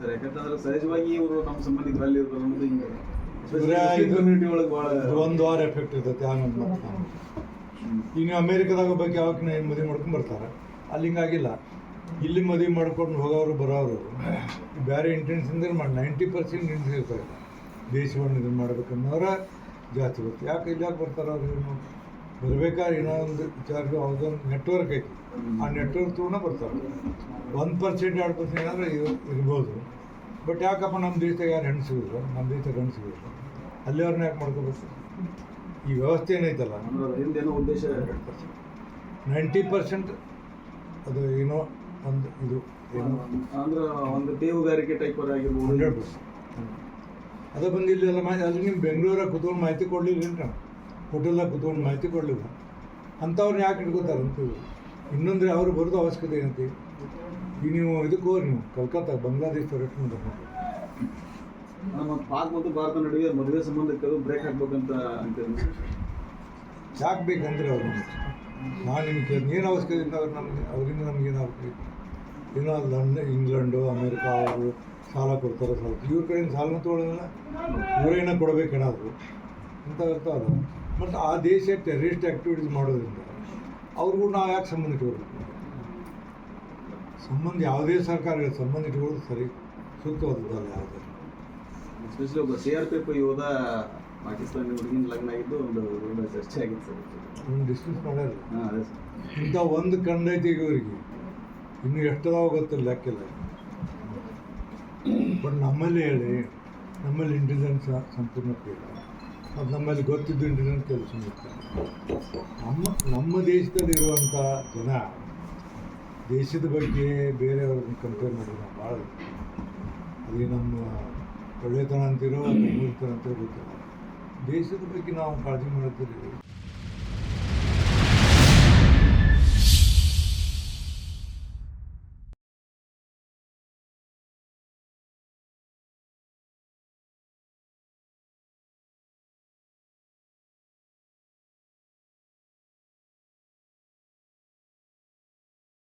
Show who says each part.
Speaker 1: Sir ಯಾಕಂತಂದ್ರೆ ಸಹಜವಾಗಿ ಇವರು ನಮ್ಮ ಸಂಬಂಧಿಕರು ಅಲ್ಲಿ ಅನ್ನೋದು ಹಿಂಗೆ. ಕಮ್ಯುನಿಟಿ ಒಳಗೆ ಭಾಳ
Speaker 2: ಒಂದು ವಾರ ಎಫೆಕ್ಟ್ ಇರ್ತೈತೆ ಆಮೇಲೆ ಮತ್ತೆ ಇನ್ನು ಅಮೇರಿಕದಾಗ ಬಗ್ಗೆ ಯಾವಾಗ ಮದುವೆ ಮಾಡ್ಕೊಂಡು ಬರ್ತಾರೆ. ಅಲ್ಲಿ ಹಿಂಗಾಗಿಲ್ಲ. ಇಲ್ಲಿ ಮದುವೆ ಮಾಡ್ಕೊಂಡು ಹೋಗೋರು ಬರೋರು ಬೇರೆ ಇಂಟೆನ್ಷನ್ ಮಾಡಿ. ನೈಂಟಿ ಪರ್ಸೆಂಟ್ ಇಂಟೆನ್ಸ್ ಇರ್ತಾರೆ. ದೇಶವನ್ನು ಇದನ್ನು ಮಾಡ್ಬೇಕನ್ನೋರ ಜಾಸ್ತಿ ಬರುತ್ತೆ ಯಾಕೆ ಇಲ್ಲಿ ಯಾಕೆ ಬರ್ತಾರೆ ಅವ್ರು ಏನು ಬರ್ಬೇಕಾದ್ರೆ ಏನೋ ಒಂದು ವಿಚಾರ ಅವ್ರದ್ದೊಂದು ನೆಟ್ವರ್ಕ್ ಐತಿ. ಆ ನೆಟ್ವರ್ಕ್ ತಗೊಂಡ ಬರ್ತಾರೆ ಒಂದು ಪರ್ಸೆಂಟ್ ಎರಡು ಪರ್ಸೆಂಟ್ ಏನಾದ್ರೆ ಇರ್- ಇರ್ಬೋದು. ಬಟ್ ಯಾಕಪ್ಪ ನಮ್ಮ ದೇಶದಾಗ ಯಾರು ಹೆಣ್ಣು ಸಿಗಿದ್ರು ನಮ್ಮ ದೇಶದಾಗ ಹೆಣ್ಣು ಸಿಗಿದ್ರು ಅಲ್ಲಿ ಅವ್ರನ್ನ ಯಾಕೆ ಮಾಡ್ಕೋಬೇಕು? ಈ ವ್ಯವಸ್ಥೆ ಏನೈತಲ್ಲ?
Speaker 1: ಅಂದ್ರೆ ಅದ್ರ ಹಿಂದೇನೋ ಉದ್ದೇಶ
Speaker 2: ನೈಂಟಿ ಪರ್ಸೆಂಟ್ ಅದು ಏನೋ ಒಂದು ಇದು ಏನು.
Speaker 1: ಅಂದ್ರೆ ಒಂದು ಟೈಪ್ ಆಗಿರ್ಬೋದು.
Speaker 2: ಹಂಡ್ರೆಡ್ ಪರ್ಸೆಂಟ್ ಅದೇ ಬಂದು ಇಲ್ಲಿ ಎಲ್ಲ ಮಾಹಿತಿ ಅಲ್ಲಿ ನಿಮ್ಮ ಬೆಂಗಳೂರಾಗ ಕುತ್ಕೊಂಡು ಮಾಹಿತಿ ಕೊಡಲಿಲ್ಲ ನಾವು ಹೋಟೆಲ್ದಾಗ ಕುತ್ಕೊಂಡು ಮಾಹಿತಿ ಕೊಡಲಿಲ್ಲ. ಅಂಥವ್ರನ್ನ ಯಾಕೆ ಇಟ್ಕೋತಾರೆ ಅಂತೀವಿ ಇನ್ನೊಂದ್ರೆ ಅವ್ರು ಬರೋದು ಅವಶ್ಯಕತೆ ಏನಂತೆ? ಈಗ ನೀವು ಇದಕ್ಕೆ ಹೋಗಿ ನೀವು. ಕಲ್ಕತ್ತಾ ಬಾಂಗ್ಲಾದೇಶ ರೆಸ್ಟೋರೆಂಟ್
Speaker 1: ನಮ್ಮ ಪಾಕ್ ಮತ್ತು ಭಾರತ ನಡುವೆ ಮದುವೆ ಸಂಬಂಧಕ್ಕೆ ಅದು ಬ್ರೇಕ್ ಹಾಕ್ಬೇಕಂತ ಅಂತೇಳಿ
Speaker 2: ಯಾಕೆ ಬೇಕಂದ್ರೆ ಅವ್ರು ನಾನು ನಿಮ್ಗೆ ಏನು ಅವಶ್ಯಕತೆ ಇಂದ ಅವ್ರು ನಮಗೆ ಅವರಿಂದ ನಮ್ಗೆ ಏನಾಗ್ತದೆ ಏನೋ ಲಂಡನ್ ಇಂಗ್ಲೆಂಡು ಅಮೇರಿಕ ಅವರು ಸಾಲ ಕೊಡ್ತಾರೆ ಸಾಲ. ಇವ್ರ ಕಡೆಯಿಂದ ಸಾಲನ ತೊಗೊಳ್ಳೋದಿಲ್ಲ ಇವರೇನೋ ಕೊಡಬೇಕೇನಾದ್ರು. ಅಂತ ಇರ್ತಾವಲ್ಲ ಮತ್ತು ಆ ದೇಶ ಟೆರರಿಸ್ಟ್ ಆ್ಯಕ್ಟಿವಿಟೀಸ್ ಮಾಡೋದ್ರಿಂದ ಅವ್ರಿಗೂ ನಾವು ಯಾಕೆ ಸಂಬಂಧ ಇಟ್ಕೊಳ್ಬೇಕು? ಸಂಬಂಧ ಯಾವುದೇ ಸರ್ಕಾರಗಳ ಸಂಬಂಧ ಇಟ್ಕೊಳ್ಳೋದು ಸರಿ ಸೂಕ್ತವಾದದ್ದಲ್ಲ ಯಾವುದೇ.
Speaker 1: ಎಸ್ಪೆಷಲಿ ಒಬ್ಬ ಸಿ ಆರ್ ಪಿ ಎಫ್ ಯೋಧ ಪಾಕಿಸ್ತಾನಿ ಹುಡುಗಿನ ಲಗ್ನ ಆಗಿದ್ದು ಒಂದು ಒಳ್ಳೆ ಚರ್ಚೆ ಆಗಿತ್ತು ಸರ್.
Speaker 2: ಒಂದು ಡಿಸ್ಕಸ್ ಮಾಡ್ಯಾರ ಇಂಥ ಒಂದು ಕಂಡೈತಿ ಇವರಿಗೆ. ಇನ್ನು ಎಷ್ಟದಾವ ಗೊತ್ತಿಲ್ಲ ಲೆಕ್ಕಿಲ್ಲ. ಬಟ್ ನಮ್ಮಲ್ಲಿ ಹೇಳಿ ನಮ್ಮಲ್ಲಿ ಇಂಟೆಲಿಜೆನ್ಸ್ ಸಂಪೂರ್ಣ ಇಲ್ಲ ಮತ್ತು ನಮ್ಮಲ್ಲಿ ಗೊತ್ತಿದ್ದುಂಟು ಇಂಟೆಲಿಜೆನ್ಸ್ ಕೆಲಸ ನಮ್ಮ ನಮ್ಮ ದೇಶದಲ್ಲಿರುವಂಥ ಜನ ದೇಶದ ಬಗ್ಗೆ ಬೇರೆಯವ್ರನ್ನ ಕಂಪೇರ್ ಮಾಡಿದ್ರೆ ನಾವು ಭಾಳ ಅದೇ ನಮ್ಮ ಒಳ್ಳೆತನ ಅಂತಿರೋ ಮೂರ್ತನ ಅಂತಿರೋ ಗೊತ್ತಿಲ್ಲ. ದೇಶದ ಬಗ್ಗೆ ನಾವು ಕಾಳಜಿ ಮಾಡ್ತೀರಿ